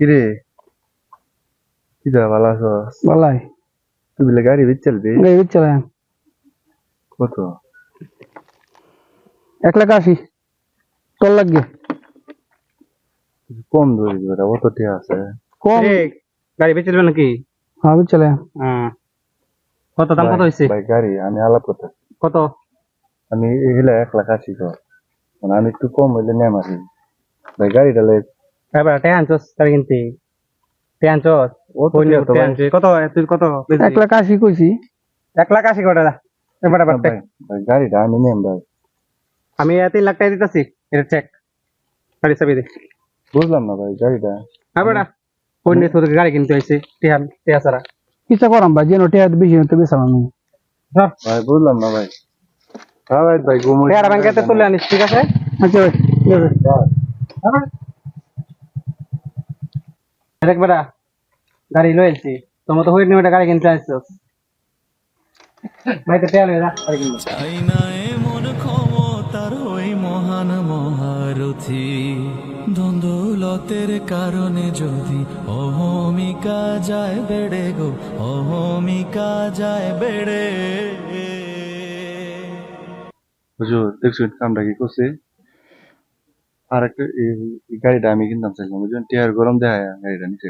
কিরে? কি দা ভালো আছো বলাই। তুই বলে গাড়ি বেচ চলবি গাড়ি চলে কত? এক লাখ আশি। তোর লাগবে? কম ধরি বেটা অত ঠিক আছে। কম। গাড়ি বেচে দেবে নাকি? হ্যাঁ চলে হ্যাঁ। কত দাম কত ভাই- হয়েছে ভাই গাড়ি আমি আলাপ করতে। কত? আমি এগুলা এক লাখ আশি তো মানে আমি একটু কম হইলে নেম আসি। ভাই গাড়িটা লে ভাই। কত তুই কত এক লাখ আশি কইছি। এক লাখ আশি কটা গাড়িটা আমি নেম ভাই আমি তিন লাখ টাকা দিতেছি এটা চেক গাড়ি চাবি দে। বুঝলাম না ভাই গাড়িটা। হ্যাঁ বেটা তোদের গাড়ি কিনতে হয়েছে টিহা টিহা সারা কিসা করাম ভাই যেন টেহাত বেশি হতে বেসাম আমি। ভাই বুঝলাম না ভাই। হ্যাঁ ভাই ভাই ব্যাংকেতে তুলে আনিস ঠিক আছে? আচ্ছা ভাই ঠিক আছে। দেখ বেটা গাড়ি লয়ে এলছি। তোমার তো হইনি ওটা গাড়ি কিনতে আসছস। ভাই তো গাড়ি কিনবো। চাই না এমন ক্ষমতার ওই মহান মহারথী। দ্বন্দ্বলতের কারণে যদি অহমিকা যায় বেড়ে গো অহমিকা যায় বেড়ে। বুঝো দেখছ কামটা কি করছে? আর একটা গাড়িটা আমি কিনতাম টিয়ার গরম দেখায় গাড়িটা নিচে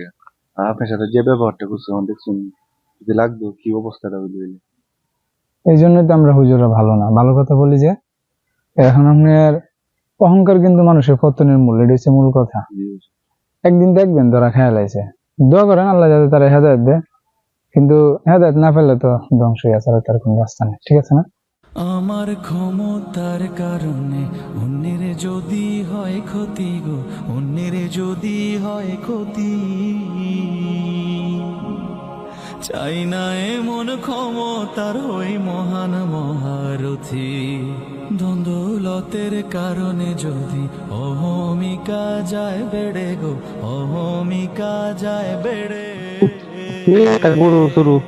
আর আপনার সাথে যে ব্যবহারটা করছে আমার দেখছুন যদি লাগতো কি অবস্থাটা হইল হইলে এই জন্যই তো আমরা হুজুরা ভালো না। ভালো কথা বলি যে এখন আপনার অহংকার কিন্তু মানুষের পতনের মূল এটা হচ্ছে মূল কথা। একদিন দেখবেন তোরা খেয়াল আছে। দোয়া করেন আল্লাহ যাতে তারা হেদায়ত দেয়। কিন্তু হেদায়ত না পেলে তো ধ্বংসই আছে আর তার কোনো রাস্তা নেই। ঠিক আছে না? আমার ক্ষমতার কারণে অন্যের যদি হয় ক্ষতি গো অন্যের যদি হয় ক্ষতি। চাই না এমন ক্ষমতার ওই মহান মহারথী। দ্বন্দ্বলতের কারণে যদি অহমিকা যায় বেড়ে গো অহমিকা যায় বেড়ে শুরু।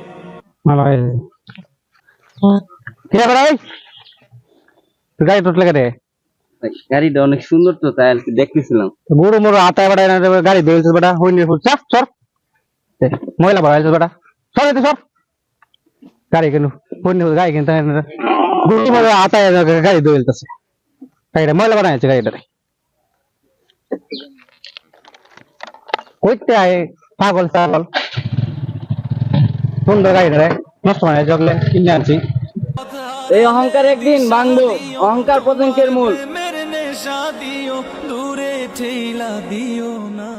হয়েছে কে বেড়াই গাড়ি টুটলে কেটে? গাড়িটা অনেক সুন্দর তো তাই আর কি দেখতেছিলাম। গরু মোর আতায় বেড়াই না গাড়ি বেলছে বেটা হইনি সর সর ময়লা বাড়াইছে বেটা। সর এতে সর গাড়ি কেন হইনি গাড়ি কিনতে গরু মোর আতায় গাড়ি দইলতেছে গাড়িটা ময়লা বাড়াইছে গাড়িটা কইতে আয় পাগল পাগল সুন্দর গাড়িটা রে নষ্ট মানে জগলে। কিনে আনছি। এই অহংকার একদিন ভাঙবো অহংকার পতঙ্কের মূল। মেরে নেশা দিও দূরে ঠেলা দিও না।